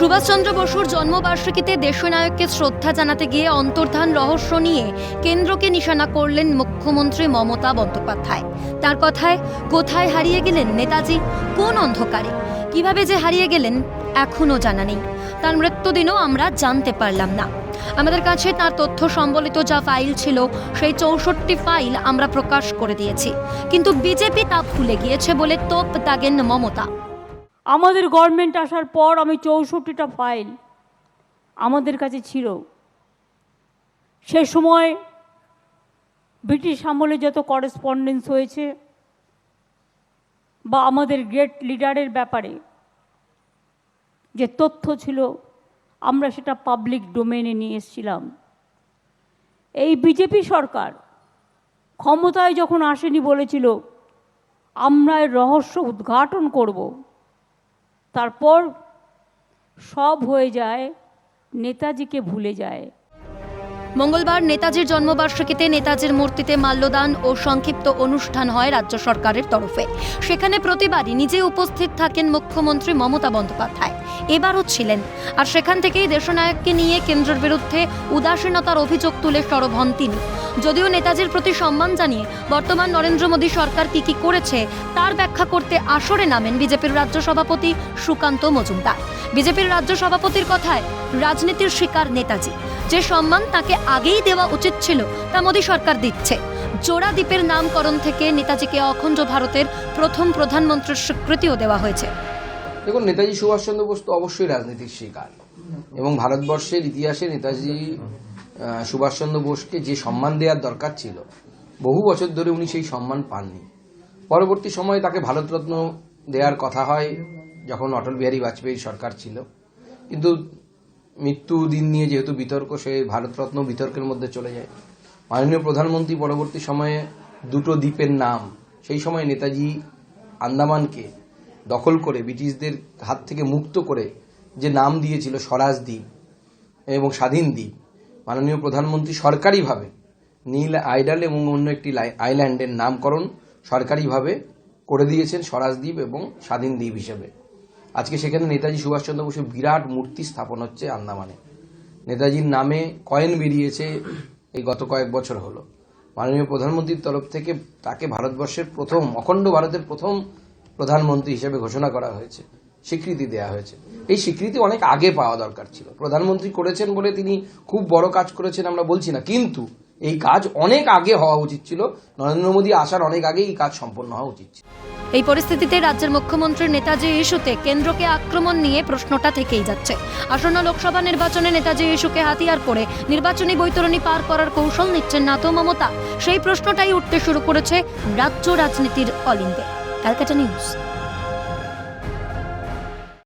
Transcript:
সুভাষচন্দ্র বসুর জন্মবার্ষিকীতে দেশনায়ককে শ্রদ্ধা জানাতে গিয়ে অন্তর্ধান রহস্য নিয়ে কেন্দ্রকে নিশানা করলেন মুখ্যমন্ত্রী মমতা বন্দ্যোপাধ্যায়। তার কথায়, কোথায় হারিয়ে গেলেন নেতাজি, কোন অন্ধকারে? কীভাবে যে হারিয়ে গেলেন এখনও জানা নেই। তার মৃত্যুদিনও আমরা জানতে পারলাম না। আমাদের কাছে তার তথ্য সম্বলিত যা ফাইল ছিল, সেই চৌষট্টি ফাইল আমরা প্রকাশ করে দিয়েছি। কিন্তু বিজেপি তা ভুলে গিয়েছে বলে তোপ দাগেন মমতা। আমাদের গভর্নমেন্ট আসার পর আমি চৌষট্টিটা ফাইল আমাদের কাছে ছিল। সে সময় ব্রিটিশ আমলে যত করেসপন্ডেন্স হয়েছে বা আমাদের গ্রেট লিডারের ব্যাপারে যে তথ্য ছিল, আমরা সেটা পাবলিক ডোমেনে নিয়ে এসেছিলাম। এই বিজেপি সরকার ক্ষমতায় যখন আসেনি বলেছিল, আমরা রহস্য উদ্ঘাটন করব। তারপর সব হয়ে যায়, নেতাজিকে ভুলে যায়। মঙ্গলবার নেতাজির জন্মবার্ষিকীতে নেতাজির মূর্তিতে মাল্যদান ও সংক্ষিপ্ত অনুষ্ঠান হয় রাজ্য সরকারের তরফে। সেখানে প্রতিবারই নিজে উপস্থিত থাকেন মুখ্যমন্ত্রী মমতা বন্দ্যোপাধ্যায়। এবারও ছিলেন। আর সেখান থেকেই দেশনায়ককে নিয়ে কেন্দ্রের বিরুদ্ধে উদাসীনতার অভিযোগ তুলে সরব হন তিনি। যদিও নেতাজির প্রতি সম্মান জানিয়ে বর্তমান নরেন্দ্র মোদী সরকার কি কি করেছে, তার ব্যাখ্যা করতে আসরে নামেন বিজেপির রাজ্য সভাপতি সুকান্ত মজুমদার। বিজেপির রাজ্য সভাপতির কথায়, রাজনীতির শিকার নেতাজি। যে সম্মান তাকে আগেই দেওয়া উচিত ছিল, তা মোদী সরকার দিচ্ছে। জোড়া দ্বীপের নামকরণ থেকে নেতাজিকে অখণ্ড ভারতের প্রথম প্রধানমন্ত্রীর স্বীকৃতিও দেওয়া হয়েছে। দেখুন, নেতাজি সুভাষচন্দ্র বোস তো অবশ্যই রাজনীতির শিকার। এবং ভারতবর্ষের ইতিহাসে নেতাজি সুভাষচন্দ্র বোসকে যে সম্মান দেওয়ার দরকার ছিল, বহু বছর ধরে উনি সেই সম্মান পাননি। পরবর্তী সময়ে তাকে ভারতরত্ন দেওয়ার কথা হয়, যখন অটল বিহারী বাজপেয়ীর সরকার ছিল। কিন্তু মৃত্যু দিন নিয়ে যেহেতু বিতর্ক, সে ভারতরত্ন বিতর্কের মধ্যে চলে যায়। মাননীয় প্রধানমন্ত্রী পরবর্তী সময়ে দুটো দ্বীপের নাম, সেই সময় নেতাজি আন্দামানকে দখল করে ব্রিটিশদের হাত থেকে মুক্ত করে যে নাম দিয়েছিল স্বরাজ দ্বীপ এবং স্বাধীন দ্বীপ, মাননীয় প্রধানমন্ত্রী সরকারিভাবে নীল আইডাল এবং অন্য একটি আইল্যান্ডের নামকরণ সরকারিভাবে করে দিয়েছেন স্বরাজ দ্বীপ এবং স্বাধীন দ্বীপ হিসেবে। আজকে সেখানে নেতাজি সুভাষচন্দ্র বসুর বিরাট মূর্তি স্থাপন হচ্ছে আন্দামানে। নেতাজির নামে কয়েন বেরিয়েছে এই গত কয়েক বছর হলো। মাননীয় প্রধানমন্ত্রীর তরফ থেকে তাকে ভারতবর্ষের প্রথম, অখণ্ড ভারতের প্রথম প্রধানমন্ত্রী হিসেবে ঘোষণা করা হয়েছে, স্বীকৃতি দেওয়া হয়েছে। এই স্বীকৃতি অনেক আগে পাওয়া দরকার ছিল। প্রধানমন্ত্রী করেছেন বলে তিনি খুব বড় কাজ করেছেন আমরা বলছি না, কিন্তু এই কাজ অনেক আগে হওয়া উচিত ছিল। নরেন্দ্র মোদী আসার অনেক আগে এই কাজ সম্পন্ন হওয়া উচিত ছিল। এই পরিস্থিতিতে রাজ্যের মুখ্যমন্ত্রীর নেতাজি ইস্যুতে কেন্দ্রকে আক্রমণ নিয়ে প্রশ্নটা থেকেই যাচ্ছে। আসন্ন লোকসভা নির্বাচনে নেতাজি ইস্যুকে হাতিয়ার করে নির্বাচনী বৈতরণী পার করার কৌশল নিচ্ছেন না তো মমতা। সেই প্রশ্নটাই উঠতে শুরু করেছে রাজ্য রাজনীতির অলিন্দে। ক্যালকাটা নিউজ